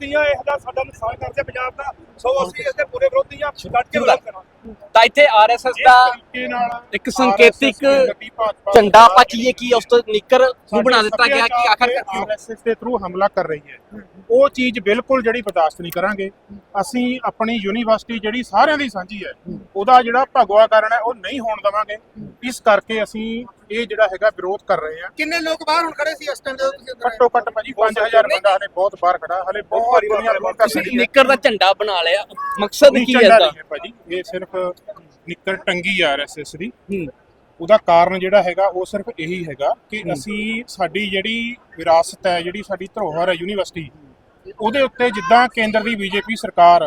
ਦੀਆਂ ਇਹ ਦਾ ਸਾਡਾ ਨੁਕਸਾਨ ਕਰਦੇ ਪੰਜਾਬ ਦਾ। ਸੋ ਅਸੀਂ ਇਸ ਦੇ ਪੂਰੇ ਵਿਰੋਧੀ ਆ ਡਟ ਕੇ ਵਿਰੋਧ ਕਰਾਂਗੇ ਤਾਂ ਇੱਥੇ ਆਰਐਸਐਸ ਦਾ ਇੱਕ ਸੰਕੇਤਿਕ ਝੰਡਾ ਆਪਾਂ ਕਹੀਏ ਕਿ ਉਸ ਤੋਂ ਨਿੱਕਰ ਨੂੰ ਬਣਾ ਦਿੱਤਾ ਗਿਆ ਕਿ ਆਖਰ ਆਰਐਸਐਸ ਦੇ ਥਰੂ ਹਮਲਾ ਕਰ ਰਹੀ ਹੈ। ਉਹ ਚੀਜ਼ ਬਿਲਕੁਲ ਜਿਹੜੀ ਬਰਦਾਸ਼ਤ ਨਹੀਂ ਕਰਾਂਗੇ। ਅਸੀਂ ਆਪਣੀ ਯੂਨੀਵਰਸਿਟੀ ਜਿਹੜੀ ਸਾਰਿਆਂ ਦੀ ਸਾਂਝੀ ਹੈ ਉਹਦਾ ਜਿਹੜਾ ਭਗਵਾ ਕਾਰਨ ਹੈ ਉਹ ਨਹੀਂ ਹੋਣ ਦੇਵਾਂਗੇ। ਇਸ ਕਰਕੇ ਅਸੀਂ ਇਹ ਜਿਹੜਾ ਹੈਗਾ ਵਿਰੋਧ ਕਰ ਰਹੇ ਹਾਂ। ਕਿੰਨੇ ਲੋਕ ਬਾਹਰ ਹੁਣ ਖੜੇ ਸੀ ਇਸ ਟਾਈਮ ਜਦੋਂ ਤੁਸੀਂ ਅੰਦਰ ਆਏ? ਘੱਟੋ ਘੱਟ ਭਾਜੀ 5000 ਬੰਦਾ ਹਲੇ ਬਹੁਤ ਬਾਹਰ ਖੜਾ ਹਲੇ ਬਹੁਤ ਦੁਨੀਆ ਵਿਰੋਧ ਕਰ ਤੁਸੀਂ ਰਹੀ ਹੈ। ਨਿੱਕਰ ਦਾ ਝੰਡਾ ਬਣਾ ਲਿਆ। ਮਕਸਦ ਕੀ ਹੈ ਇਹਦਾ ਭਾਜੀ। ਇਹ ਸਿਰਫ ਨਿੱਕਰ ਟੰਗੀ ਆ ਆਰਐਸਐਸ ਦੀ। ਹੂੰ। ਉਹਦਾ ਕਾਰਨ ਜਿਹੜਾ ਹੈਗਾ ਉਹ ਸਿਰਫ ਇਹੀ ਹੈਗਾ ਕਿ ਅਸੀਂ ਸਾਡੀ ਜਿਹੜੀ ਵਿਰਾਸਤ ਹੈ ਜਿਹੜੀ ਸਾਡੀ ਧਰੋਹਰ ਹੈ ਯੂਨੀਵਰਸਿਟੀ ਉਹਦੇ ਉੱਤੇ ਜਿੱਦਾਂ ਕੇਂਦਰ ਦੀ ਬੀਜੇਪੀ ਸਰਕਾਰ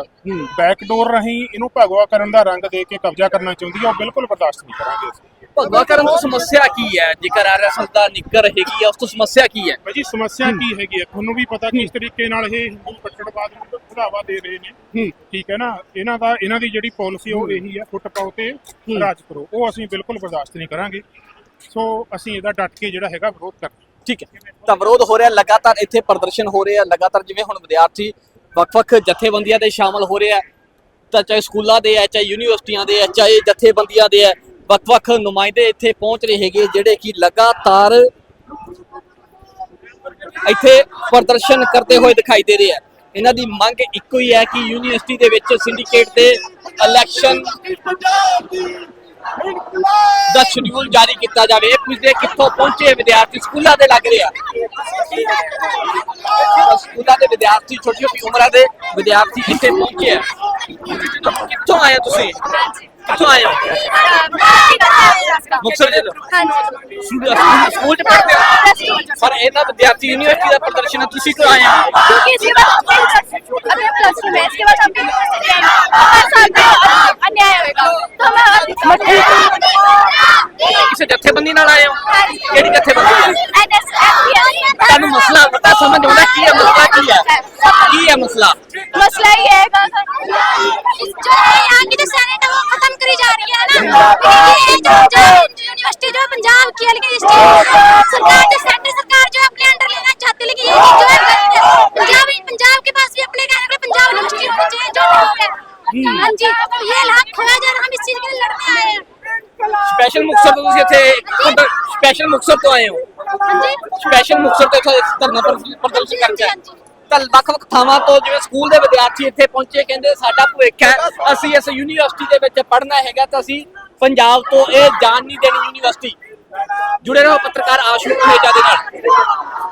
ਬੈਕਡੋਰ ਰਹੀ ਇਹਨੂੰ ਭਗਵਾ ਕਰਨ ਦਾ ਰੰਗ ਦੇ ਕੇ ਕਬਜ਼ਾ ਕਰਨਾ ਚਾਹੁੰਦੀ ਹੈ ਉਹ ਬਿਲਕੁਲ ਬਰਦਾਸ਼ਤ ਨਹੀਂ ਕਰਾਂਗੇ ਅਸੀਂ। ਭਗਵਾ ਕਰਨ ਤੋਂ ਸਮੱਸਿਆ ਕੀ ਹੈ? ਜੇਕਰ ਆਰਐਸਐਸ ਦਾ ਨਿੱਕਰ ਹੈਗੀ ਹੈ ਉਸ ਤੋਂ ਸਮੱਸਿਆ ਕੀ ਹੈ? ਭਾਜੀ ਸਮੱਸਿਆ ਕੀ ਹੈਗੀ ਹੈ ਤੁਹਾਨੂੰ ਵੀ ਪਤਾ ਕਿਸ ਤਰੀਕੇ ਨਾਲ ਇਹ ਹਿੰਦੂ ਕੱਟੜਵਾਦ ਨੂੰ ਵਧਾਵਾ ਦੇ ਰਹੇ ਨੇ। ਠੀਕ ਹੈ ਨਾ? ਇਹਨਾਂ ਦਾ ਇਹਨਾਂ ਦੀ ਜਿਹੜੀ ਪਾਲਿਸੀ ਉਹ ਇਹੀ ਹੈ ਫੁੱਟ ਪਾਓ ਤੇ ਰਾਜ ਕਰੋ। ਉਹ ਅਸੀਂ ਬਿਲਕੁਲ ਬਰਦਾਸ਼ਤ ਨਹੀਂ ਕਰਾਂਗੇ। ਸੋ ਅਸੀਂ ਇਹਦਾ ਡਟ ਕੇ ਜਿਹੜਾ ਹੈਗਾ ਵਿਰੋਧ ਕਰਦੇ ਠੀਕ ਹੈ। ਤਾਂ ਵਿਰੋਧ ਹੋ ਰਿਹਾ, ਲਗਾਤਾਰ ਇੱਥੇ ਪ੍ਰਦਰਸ਼ਨ ਹੋ ਰਹੇ ਆ ਲਗਾਤਾਰ ਜਿਵੇਂ ਹੁਣ ਵਿਦਿਆਰਥੀ ਵੱਖ-ਵੱਖ ਜਥੇਬੰਦੀਆਂ ਦੇ ਸ਼ਾਮਲ ਹੋ ਰਹੇ ਆ ਤਾਂ ਚਾਹੇ ਸਕੂਲਾਂ ਦੇ ਆ ਚਾਹੇ ਯੂਨੀਵਰਸਿਟੀਆਂ ਦੇ ਆ ਚਾਹੇ ਜਥੇਬੰਦੀਆਂ ਦੇ ਆ ਵੱਖ-ਵੱਖ ਨੁਮਾਇੰਦੇ ਇੱਥੇ ਪਹੁੰਚ ਰਹੇ ਹੈਗੇ, ਜਿਹੜੇ ਕਿ ਲਗਾਤਾਰ ਇੱਥੇ ਪ੍ਰਦਰਸ਼ਨ ਕਰਦੇ ਹੋਏ ਦਿਖਾਈ ਦੇ ਰਹੇ ਆ ਇਹਨਾਂ ਦੀ ਮੰਗ ਇੱਕੋ ਹੀ ਹੈ ਕਿ ਯੂਨੀਵਰਸਿਟੀ ਦੇ ਵਿੱਚ ਸਿੰਡੀਕੇਟ ਦੇ ਇਲੈਕਸ਼ਨ ਦਾ ਸ਼ਡਿਊਲ ਜਾਰੀ ਕੀਤਾ ਜਾਵੇ ਇਹ ਪੁੱਛਦੇ ਕਿੱਥੋਂ ਪਹੁੰਚੇ ਵਿਦਿਆਰਥੀ ਸਕੂਲਾਂ ਦੇ ਲੱਗ ਰਹੇ ਆ ਸਕੂਲਾਂ ਦੇ ਵਿਦਿਆਰਥੀ ਛੋਟੀ ਛੋਟੀ ਉਮਰਾਂ ਦੇ ਵਿਦਿਆਰਥੀ ਇੱਥੇ ਪਹੁੰਚੇ ਆ ਕਿੱਥੋਂ ਆਏ ਹੋ ਤੁਸੀਂ ਕਿੱਥੋਂ ਆਏ ਹੋ ਮੁਕਤਸਰ ਦੇ ਲੋ ਸਕੂਲ ਸਕੂਲ ਚ ਪੜ੍ਹਦੇ ਹੋ ਪਰ ਇਹਨਾਂ ਵਿਦਿਆਰਥੀ ਯੂਨੀਵਰਸਿਟੀ ਦਾ ਪ੍ਰਦਰਸ਼ਨ ਹੈ, ਤੁਸੀਂ ਕਿਉਂ ਆਏ ਹੋ क्योंकि इसके बाद अभी हम प्लस टू में इसके बाद हम ਜਥੇਬੰਦੀ ਨਾਲ ਆਏ ਹੋ ਕਿਹੜੀ ਜਥੇਬੰਦੀ ਤੁਹਾਨੂੰ एनएसएफ ਮਸਲਾ ਪਤਾ ਸਮਝ ਆਉਂਦਾ ਕੀ ਹੈ ਮਸਲਾ ਕੀ ਹੈ ਕੀ ਹੈ ਮਸਲਾ मसला ये है जो यहाँ की जो सेनेट है वो खत्म करी जा रही है ना ये जो जो यूनिवर्सिटी जो पंजाब की है लेकिन इस सरकार जो सेंटर सरकार जो अपने अंडर लेना चाहती है लेकिन ये जो है गलत है पंजाब पंजाब के पास भी अपने कहने के लिए पंजाब यूनिवर्सिटी होनी चाहिए जो भी है हाँ जी तो ये लाभ खोया जा रहा है हम इस चीज के लिए लड़ने आए हैं ਸਪੈਸ਼ਲ ਮੁਕਤਸਰ ਤੋਂ ਤੁਸੀਂ ਇੱਥੇ ਸਪੈਸ਼ਲ ਮੁਕਤਸਰ ਤੋਂ ਆਏ ਹੋ? जी ਸਪੈਸ਼ਲ ਮੁਕਤਸਰ ਤੋਂ ਇੱਥੇ ਧਰਨਾ ਪ੍ਰਦ- ਪ੍ਰਦਰਸ਼ਨ ਕਰਕੇ। ਤਾਂ ਵੱਖ-ਵੱਖ ਥਾਵਾਂ ਤੋਂ ਜਿਵੇਂ ਸਕੂਲ ਦੇ ਵਿਦਿਆਰਥੀ ਇੱਥੇ ਪਹੁੰਚੇ ਕਹਿੰਦੇ ਸਾਡਾ ਭਵਿੱਖ ਹੈ ਅਸੀਂ ਇਸ ਯੂਨੀਵਰਸਿਟੀ ਦੇ ਵਿੱਚ ਪੜ੍ਹਨਾ ਹੈਗਾ ਤਾਂ ਅਸੀਂ ਪੰਜਾਬ ਤੋਂ ਇਹ ਜਾਣ ਨਹੀਂ ਦੇਣੀ ਯੂਨੀਵਰਸਿਟੀ। ਜੁੜੇ ਰਹੋ ਪੱਤਰਕਾਰ ਆਸ਼ੂ ਮਹੇਜਾ ਦੇ ਨਾਲ।